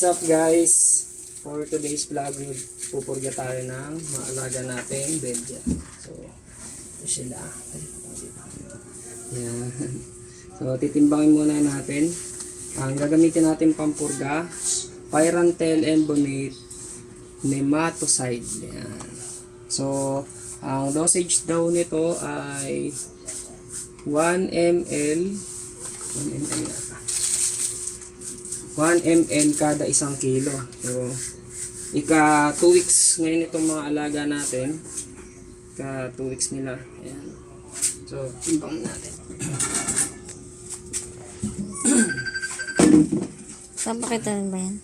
What's up guys? For today's vlog, pupurga tayo ng maalaga nating Belgia. So, ito sila. Yan. So, titimbangin muna natin. Ang gagamitin natin pampurga, Pyrantel Embonate Nematocide. Yan. So, ang dosage daw nito ay 1 ml 1 ml. 1 ml kada isang kilo. So, ika 2 weeks ngayon itong mga alaga natin. Ika 2 weeks nila. Ayan. So, timbang natin. Saan pa kita rin ba yan?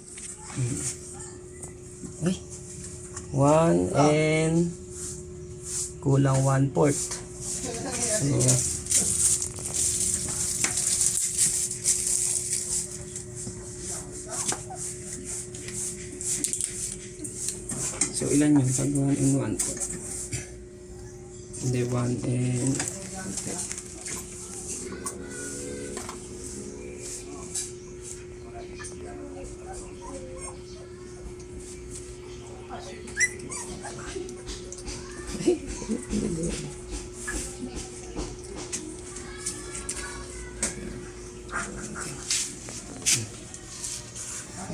Ay. 1 and kulang 1 fourth. So, So, ilan yun? Pag 1 and 1 fourth. Hindi, 1 and...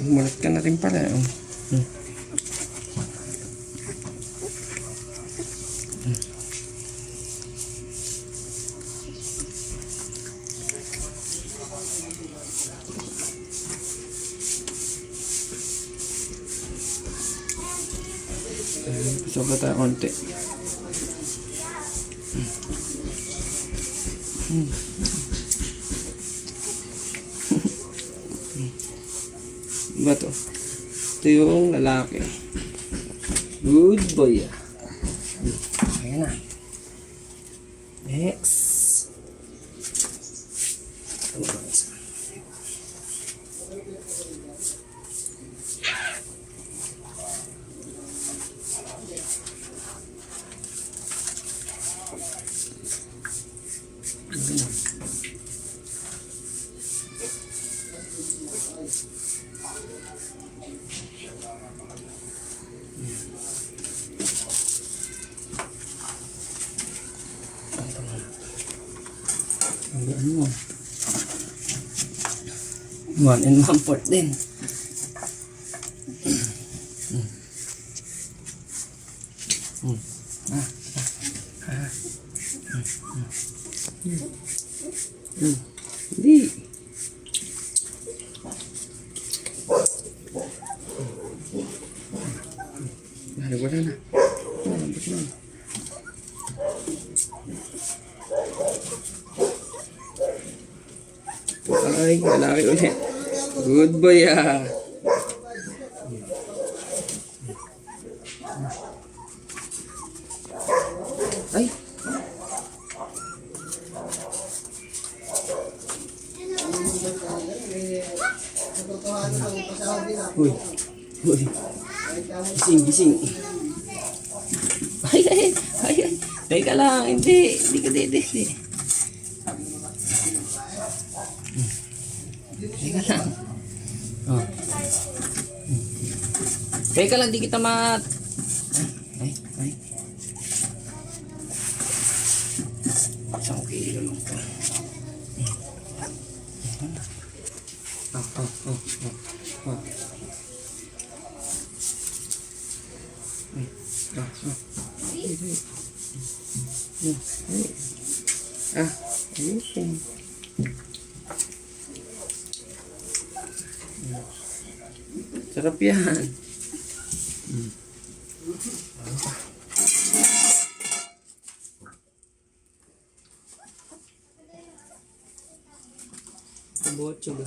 Mulat ka na rin pala. Oh. Hmm. Sobrang tayo konti. Ba to? Ito yung lalaki. Good boy. Ayan na. Next. Ano mo? One and one fourth din. Hmm. Ah, ah, ah. Hmm, hmm. Hmm. Hindi. Wala na. Wala, ba't na? Ay, lalaki ulit. Good boy ah. Ay. Uy. Uy. Gising, gising. Ay, ay, ay, ay. Teka lang, hindi. Hindi ka hindi, hindi. Teka lang. Oh. Teka lang, di kita mat... Ay, ay, ay. Isang kilo lang to. Ah, ah, ah, ah, ah. Ah, ah. Ay. Ay, ay. Ah, ayusin. Sarap yan. Botso ba?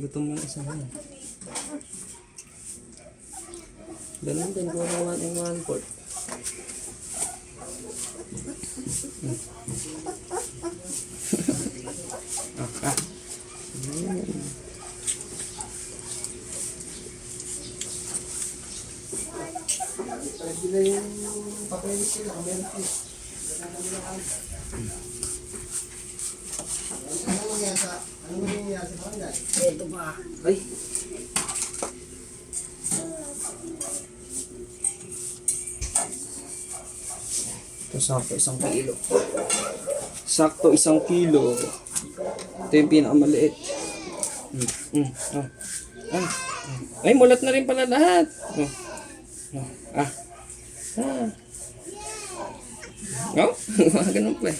Gutom mo isa na. Ganun din ko na one and one port. ah, Pwede na yung papelis ko, nakameltis. Ano mo yan sa, ano mo yung yan sa barangay? Ito ba? Ay! Ito sakto isang kilo. Sakto isang kilo. Ito yung pinakamaliit. Mm, mm, ah, ah. Ay, mulat na rin pala lahat. Oh. Ah. Ah. Oh, ganun pa eh.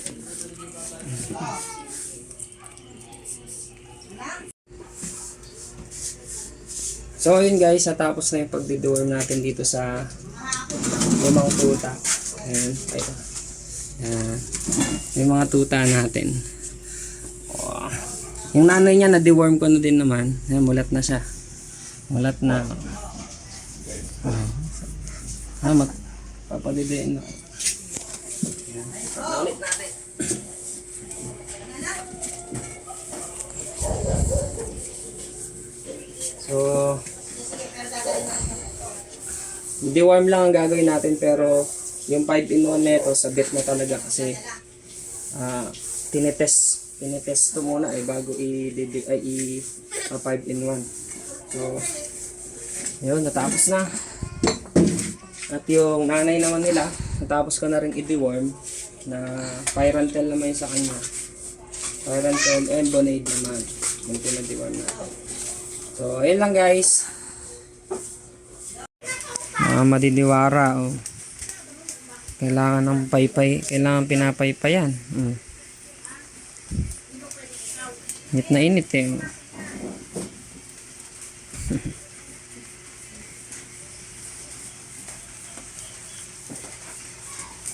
So ayun guys, natapos na yung pagdidorm natin dito sa limang tuta. Ayan, ayun. Ayan. Yung mga tuta natin. Oh. Yung nanay niya na deworm ko na din naman. Ayan, mulat na siya. Mulat na. Oh. Ah, mag papadidiin na. Ulit natin. So, deworm lang ang gagawin natin pero yung 5 in 1 neto sabit na talaga kasi ah tinetest tinetest to muna eh bago i ay i 5 in 1 so yun natapos na at yung nanay naman nila natapos ko na rin i-deworm na pyrantel naman sa kanya pyrantel and bonade naman yung pinag-deworm natin so ayun lang guys mga madiniwara oh. Kailangan ng paypay, kailangan pinapaypayan. Mm. Init na init eh.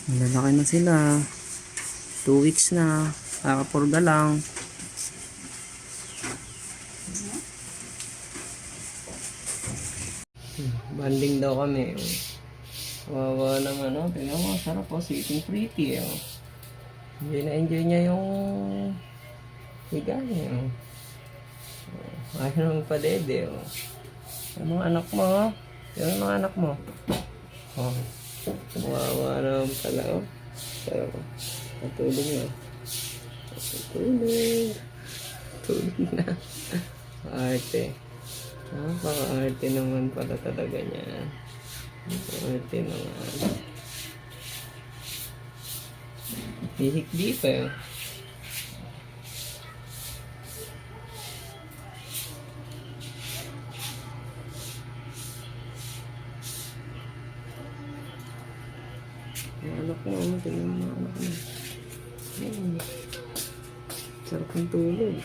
Malalaki na sila. Two weeks na. Kakapurga lang. Banding daw kami. oh. Wawa naman, no? Tingnan mo, sarap po. Sitting pretty, oh. Enjoy na enjoy niya yung higa niya, oh. oh. Ayaw naman pa dede, oh. Yung mga anak mo, oh. Yung mga anak mo. Oh. Wawa naman pala, oh. Oh. Natulog na. Natulog. Tulog na. Arte. Napaka-arte naman pala talaga niya. Arte naman. Hihikdi pa yun. Yung anak mo, ano, tingnan mo mga anak mo. Ayun. Sarap ng tulog.